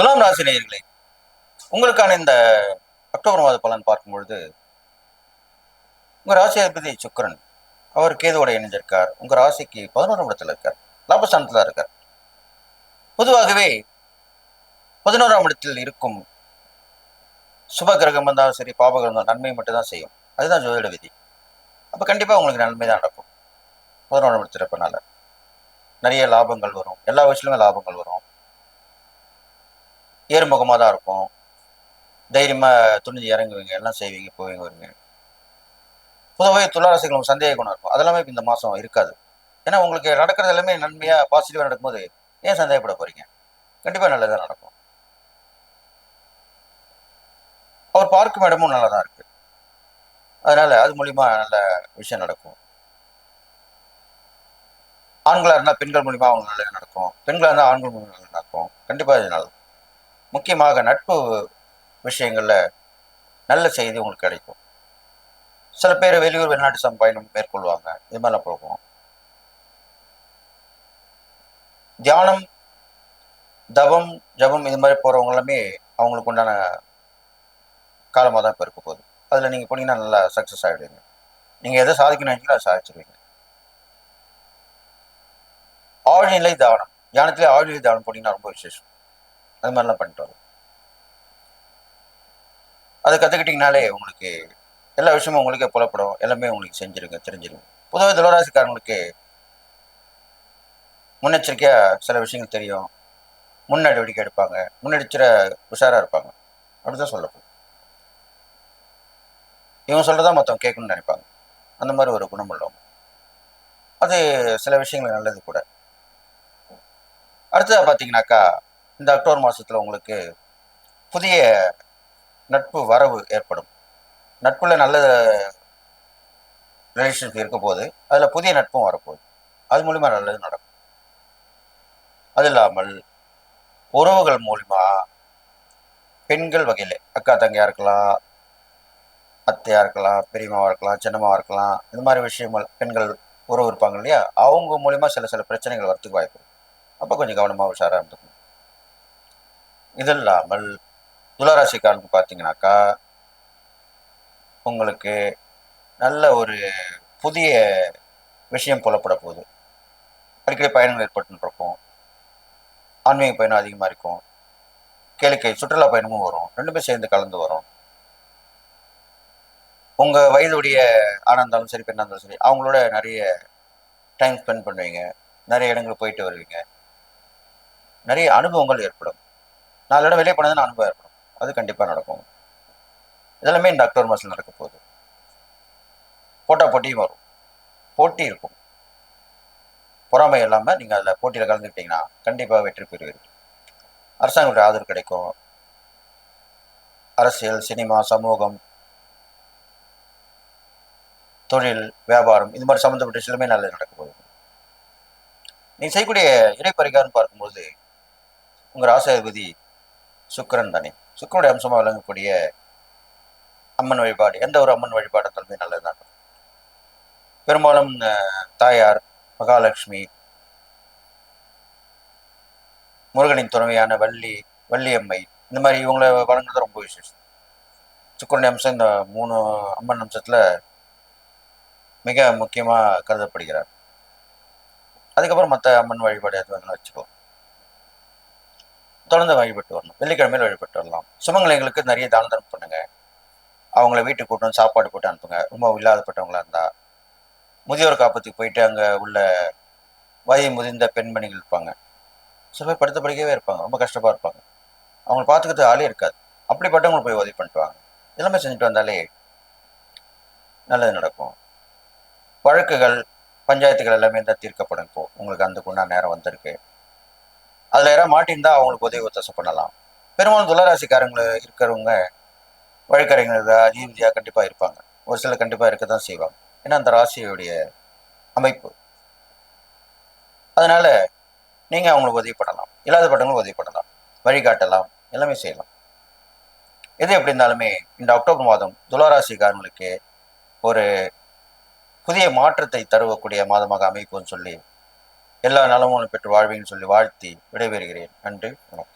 துலாம் ராசினியர்களே உங்களுக்கான இந்த அக்டோபர் மாத பலன் பார்க்கும் பொழுது உங்க ராசி அதிபதி சுக்கரன் அவர் கேதுவோட இணைஞ்சிருக்கார். உங்க ராசிக்கு பதினோராம் இடத்துல இருக்கார். லாபஸ்தானத்துல இருக்கார். பொதுவாகவே பதினோராம் இடத்தில் இருக்கும் சுப கிரகம் இருந்தாலும் சரி பாபகம் இருந்தாலும் நன்மை மட்டும் தான் செய்யும். அதுதான் ஜோதிட விதி. அப்போ கண்டிப்பா உங்களுக்கு நன்மை தான் நடக்கும். பதினோராம் இடத்துல இருப்பனால நிறைய லாபங்கள் வரும். எல்லா விஷயத்துலையுமே லாபங்கள் வரும். ஏறுமுகமாக தான் இருக்கும். தைரியமாக துணிஞ்சு இறங்குவீங்க எல்லாம் செய்வீங்க போவீங்க வருவீங்க. பொதுவாகவே துளாராசிகளும் சந்தேக குணம் இருக்கும். அதெல்லாமே இப்போ இந்த மாதம் இருக்காது. ஏன்னா உங்களுக்கு நடக்கிறது எல்லாமே நன்மையாக பாசிட்டிவாக நடக்கும்போது ஏன் சந்தேகப்பட போகிறீங்க கண்டிப்பாக நல்லதாக நடக்கும். அவர் பார்க்கும் இடமும் நல்லா தான் இருக்குது அதனால் அது மூலிமா நல்ல விஷயம் நடக்கும். ஆண்களாக இருந்தால் பெண்கள் மூலிமா அவங்க நல்லது நடக்கும். பெண்களாக இருந்தால் ஆண்கள் மூலிமா நடக்கும். கண்டிப்பாக இது நல்லது. முக்கியமாக நட்பு விஷயங்கள்ல நல்ல செய்தி உங்களுக்கு கிடைக்கும். சில பேர் வெளியூர் வெளிநாட்டு சம் பயணம் மேற்கொள்வாங்க. இது மாதிரிலாம் போகும். தியானம் தவம் ஜபம் இது மாதிரி போறவங்க எல்லாமே அவங்களுக்கு உண்டான காலமாக தான் இப்போ இருக்க போகுது. அதில் நீங்கள் போனீங்கன்னா நல்லா சக்ஸஸ் ஆகிடுவீங்க நீங்கள் எதை சாதிக்கணும் அதை சாதிச்சிருவீங்க. ஆழ்நிலை தானம் தியானத்திலே ஆழ்நிலை தானம் போனீங்கன்னா ரொம்ப விசேஷம். அது மாதிரிலாம் பண்ணிட்டு வரோம். அதை கற்றுக்கிட்டிங்கனாலே உங்களுக்கு எல்லா விஷயமும் உங்களுக்கே புலப்படும். எல்லாமே உங்களுக்கு செஞ்சிருங்க தெரிஞ்சிருங்க. பொதுவாக துளராசிக்காரங்களுக்கு முன்னெச்சரிக்கையாக சில விஷயங்கள் தெரியும். முன் நடவடிக்கை எடுப்பாங்க. முன்னெச்சர உஷாராக இருப்பாங்க. அப்படிதான் சொல்லப்போம் இவங்க சொல்றதா மொத்தம் கேட்கணும்னு நினைப்பாங்க. அந்த மாதிரி ஒரு குணம் உள்ளவங்க. அது சில விஷயங்கள் நல்லது கூட. அடுத்ததாக பார்த்தீங்கன்னாக்கா இந்த அக்டோபர் மாதத்தில் உங்களுக்கு புதிய நட்பு வரவு ஏற்படும். நட்புல நல்ல ரிலேஷன்ஷிப் இருக்க போது அதில் புதிய நட்பும் வரப்போகுது. அது மூலிமா நல்லது நடக்கும். அது இல்லாமல் உறவுகள் மூலிமா பெண்கள் வகையில் அக்கா தங்கையாக இருக்கலாம் அத்தையாக இருக்கலாம் பெரியம்மாவாக இருக்கலாம் சின்னம்மாவா இருக்கலாம் இந்த மாதிரி விஷயங்கள் பெண்கள் உறவு இருப்பாங்க இல்லையா? அவங்க மூலிமா சில சில பிரச்சனைகள் வரத்துக்கு வாய்ப்பு அப்போ கொஞ்சம் கவனமாக உஷாராக இருந்துக்கணும். இது இல்லாமல் துளாராசிக்காரனுக்கு பார்த்தீங்கன்னாக்கா உங்களுக்கு நல்ல ஒரு புதிய விஷயம் புலப்பட போகுது. அடிக்கடி பயணங்கள் ஏற்பட்டுருக்கும். ஆன்மீக பயணம் அதிகமாக இருக்கும். கேளிக்கை சுற்றுலா பயணமும் வரும். ரெண்டுமே சேர்ந்து கலந்து வரும். உங்கள் வயதுடைய ஆனந்தாலும் இருந்தாலும் சரி பெண்ணாக இருந்தாலும் சரி அவங்களோட நிறைய டைம் ஸ்பெண்ட் பண்ணுவீங்க. நிறைய இடங்களுக்கு போயிட்டு வருவீங்க. நிறைய அனுபவங்கள் ஏற்படும். நாலு இடம் வெளியே போனதுன்னு அனுபவம் அது கண்டிப்பாக நடக்கும். இதெல்லாமே இந்த அக்டோபர் மாதத்தில் நடக்க போகுது. போட்டா போட்டியும் வரும். போட்டி இருக்கும். பொறாமை இல்லாமல் நீங்கள் அதில் போட்டியில் கலந்துக்கிட்டீங்கன்னா கண்டிப்பாக வெற்றி பெறுவீர்கள். அரசாங்கத்துடைய ஆதரவு கிடைக்கும். அரசியல் சினிமா சமூகம் தொழில் வியாபாரம் இது மாதிரி சம்மந்தப்பட்ட சிலமே நல்லது நடக்க போகுது. நீங்கள் செய்யக்கூடிய இறை பரிகாரம் பார்க்கும்போது உங்கள் ராசாதிபதி சுக்கிரன் தானே. சுக்கிரனுடைய அம்சமாக விளங்கக்கூடிய அம்மன் வழிபாடு எந்த ஒரு அம்மன் வழிபாடு நல்லதுதான். பெரும்பாலும் தாயார் மகாலட்சுமி முருகனின் துணைவியான வள்ளி வள்ளியம்மை இந்த மாதிரி இவங்களை வழங்குறது ரொம்ப விசேஷம். சுக்கரனுடைய அம்சம் இந்த மூணு அம்மன் அம்சத்தில் மிக முக்கியமாக கருதப்படுகிறார். அதுக்கப்புறம் மற்ற அம்மன் வழிபாடு எது வச்சுக்கோ. தொடர்ந்து வழிபட்டு வரணும். வெள்ளிக்கிழமையில் வழிபட்டு வரலாம். சுமங்கலிங்களுக்கு நிறைய தான தர்மம் பண்ணுங்க. அவங்கள வீட்டுக்கு கூட்டு வந்து சாப்பாடு போட்டு அனுப்புங்க. ரொம்ப இல்லாதப்பட்டவங்களா இருந்தா. முதியோர் காப்பத்துக்கு போயிட்டு அங்கே உள்ள வயது முதிர்ந்த பெண்மணிகள் இருப்பாங்க. சில பேர் படுத்த படிக்கவே இருப்பாங்க. ரொம்ப கஷ்டமாக இருப்பாங்க. அவங்களை பார்த்துக்கிறது ஆளே இருக்காது. அப்படிப்பட்டவங்களை போய் உதவி பண்ணிட்டு வாங்க. எல்லாமே செஞ்சுட்டு வந்தாலே நல்லது நடக்கும். வழக்குகள் பஞ்சாயத்துகள் எல்லாமே தான் தீர்க்கப்படும் இப்போ. உங்களுக்கு அந்த குண்டா நேரம் வந்திருக்கு. அதில் யாராவது மாட்டியிருந்தா அவங்களுக்கு உதவி ஒத்தாசம் பண்ணலாம். பெரும்பாலும் துளராசிக்காரங்க இருக்கிறவங்க வழக்கறிஞர்கள் அதிபதியாக கண்டிப்பாக இருப்பாங்க. ஒரு சிலர் கண்டிப்பாக இருக்க தான் செய்வாங்க. ஏன்னா அந்த ராசியுடைய அமைப்பு. அதனால் நீங்கள் அவங்களுக்கு உதவி பண்ணலாம். படங்களும் உதவி பண்ணலாம். வழிகாட்டலாம். எல்லாமே செய்யலாம். எது எப்படி இருந்தாலுமே இந்த அக்டோபர் மாதம் துளாராசிக்காரங்களுக்கு ஒரு புதிய மாற்றத்தை தருவக்கூடிய மாதமாக அமைப்புன்னு சொல்லி எல்லா நலமும் பெற்று வாழ்வீங்கன்னு சொல்லி வாழ்த்தி விடைபெறுகிறேன். நன்றி வணக்கம்.